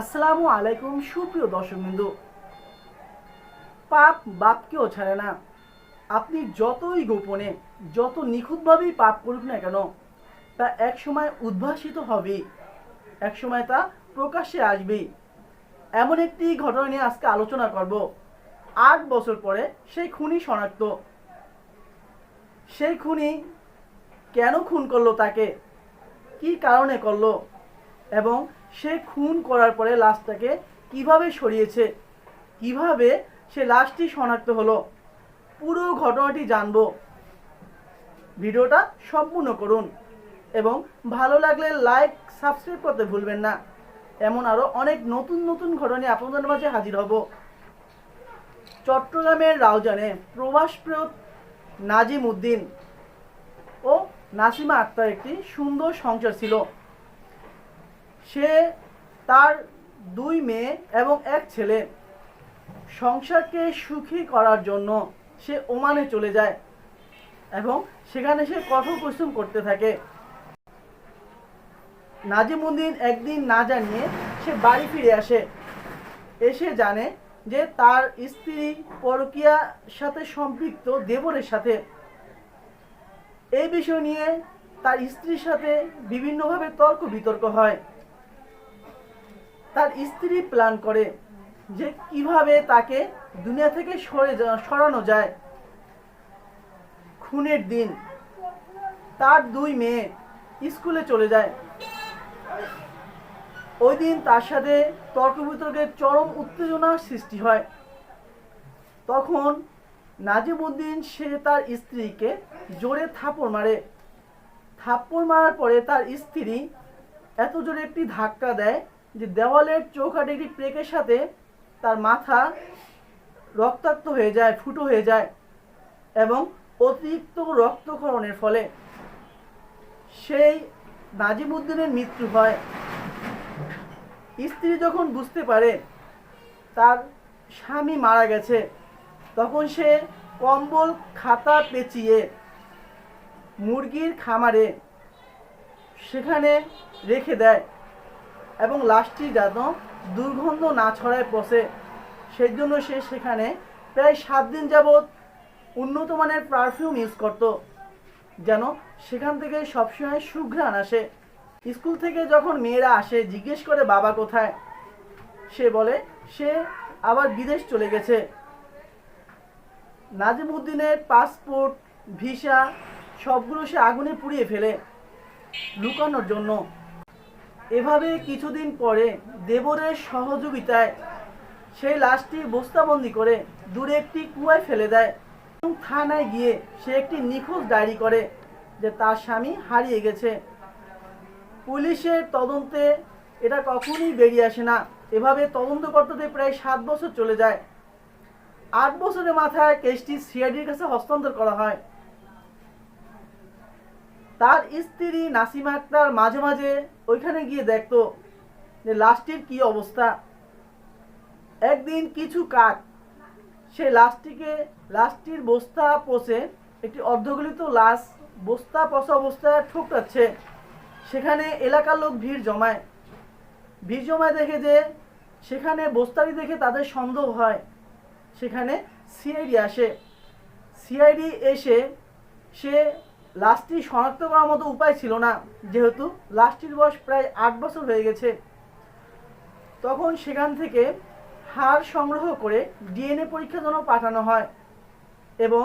আসসালামু আলাইকুম, সুপ্রিয় দর্শক বিন্দু পাপ বাপকেও ছাড়ে না। আপনি যতই গোপনে, যত নিখুঁতভাবেই পাপ করুক না কেন, তা একসময় উদ্ভাসিত হবে। একসময় তা প্রকাশ্যে আসবেই এমন একটি ঘটনা নিয়ে আজকে আলোচনা করব। আট বছর পরে সেই খুনি শনাক্ত। সেই খুনি কেন খুন করল তাকে? কি কারণে করল? এবং সে খুন করার পরে লাশটাকে কীভাবে সরিয়েছে? কীভাবে সে লাশটি শনাক্ত হলো? পুরো ঘটনাটি জানব। ভিডিওটা সম্পূর্ণ করুন এবং ভালো লাগলে লাইক, সাবস্ক্রাইব করতে ভুলবেন না। এমন আরও অনেক নতুন নতুন ঘটনা আপনাদের মাঝে হাজির হব। চট্টগ্রামের রাউজানে প্রবাসপ্রত নাজিম উদ্দিন ও নাসিমা আক্তার একটি সুন্দর সংসার ছিল। সে তার দুই মেয়ে এবং এক ছেলে। সংসারকে সুখী করার জন্য সে ওমানে চলে যায় এবং সেখানে সে কঠোর পরিশ্রম করতে থাকে। নাজিমুদ্দিন একদিন না জানিয়ে সে বাড়ি ফিরে আসে। এসে জানে যে তার স্ত্রী পরকিয়ার সাথে সম্পৃক্ত দেবরের সাথে। এই বিষয় নিয়ে তার স্ত্রীর সাথে বিভিন্নভাবে তর্ক বিতর্ক হয়। তার স্ত্রী প্ল্যান করে যে কীভাবে তাকে দুনিয়া থেকে সরে সরানো যায়। খুনের দিন, তার দুই মেয়ে স্কুলে চলে যায়। ওই দিন তার সাথে তর্ক বিতর্কের চরম উত্তেজনার সৃষ্টি হয়। তখন নাজিমুদ্দিন, সে তার স্ত্রীকে জোরে থাপড় মারে। থাপ্পড় মারার পরে তার স্ত্রী এত জোরে একটি ধাক্কা দেয় যে দেওয়ালের চৌকাটে একটি প্রেকের সাথে তার মাথা রক্তাক্ত হয়ে যায়, ফুটো হয়ে যায় এবং অতিরিক্ত রক্তক্ষরণের ফলে সেই নাজিমুদ্দিনের মৃত্যু হয়। স্ত্রী যখন বুঝতে পারে তার স্বামী মারা গেছে, তখন সে কম্বল, খাতা পেঁচিয়ে মুরগির খামারে সেখানে রেখে দেয়। এবং লাশটি যেন দুর্গন্ধ না ছড়ায় পচে সেই জন্য সে সেখানে প্রায় সাত দিন যাবৎ উন্নত মানের পারফিউম ইউজ করত, যেন সেখান থেকে সবসময় সুঘ্রাণ আসে। স্কুল থেকে যখন মেয়েরা আসে, জিজ্ঞেস করে বাবা কোথায়? সে বলে, সে আবার বিদেশ চলে গেছে। নাজিমুদ্দিনের পাসপোর্ট ভিসা সবগুলো সে আগুনে পুড়িয়ে ফেলে, লুকানোর জন্য। এভাবে কিছুদিন পরে দেবরের সহযোগিতায় সেই লাশটি বস্তাবন্দি করে দূরে একটি কুয়ায় ফেলে দেয় এবং থানায় গিয়ে সে একটি নিখোঁজ ডায়েরি করে যে তার স্বামী হারিয়ে গেছে। পুলিশের তদন্তে এটা কখনই বেরিয়ে আসে না। এভাবে তদন্ত করতে প্রায় সাত বছর চলে যায়। আট বছরের মাথায় কেসটি সিআইডির কাছে হস্তান্তর করা হয়। তার স্ত্রী নাসিমা আক্তার মাঝে মাঝে ওইখানে গিয়ে দেখতো যে লাশটির কি অবস্থা। একদিন কিছু কাক সে লাশটিকে, লাশটির বস্তা পচে একটি অর্ধগলিত লাশ বস্তা পচা অবস্থায় ঠোকরাচ্ছে। সেখানে এলাকার লোক ভিড় জমায়। ভিড় জমায় দেখে যে সেখানে বস্তারি দেখে তাদের সন্দেহ হয়। সেখানে সিআইডি আসে। সিআইডি এসে সে লাশটি শনাক্ত করার মতো উপায় ছিল না, যেহেতু লাশটির বয়স প্রায় আট বছর হয়ে গেছে। তখন সেখান থেকে হাড় সংগ্রহ করে ডিএনএ পরীক্ষার জন্য পাঠানো হয় এবং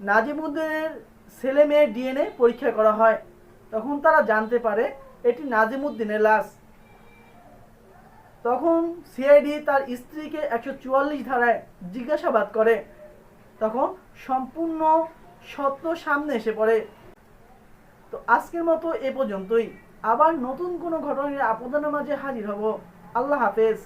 নাজিমুদ্দিনের ছেলে মেয়ের ডিএনএ পরীক্ষা করা হয়। তখন তারা জানতে পারে এটি নাজিমুদ্দিনের লাশ। তখন সিআইডি তার স্ত্রীকে একশো চুয়াল্লিশ ধারায় জিজ্ঞাসাবাদ করে। তখন সম্পূর্ণ সত্য সামনে এসে পড়ে। তো আজকের মতো এ পর্যন্তই। আবার নতুন কোনো ঘটনায় নিয়ে আপনাদের মাঝে হাজির হব। আল্লাহ হাফেজ।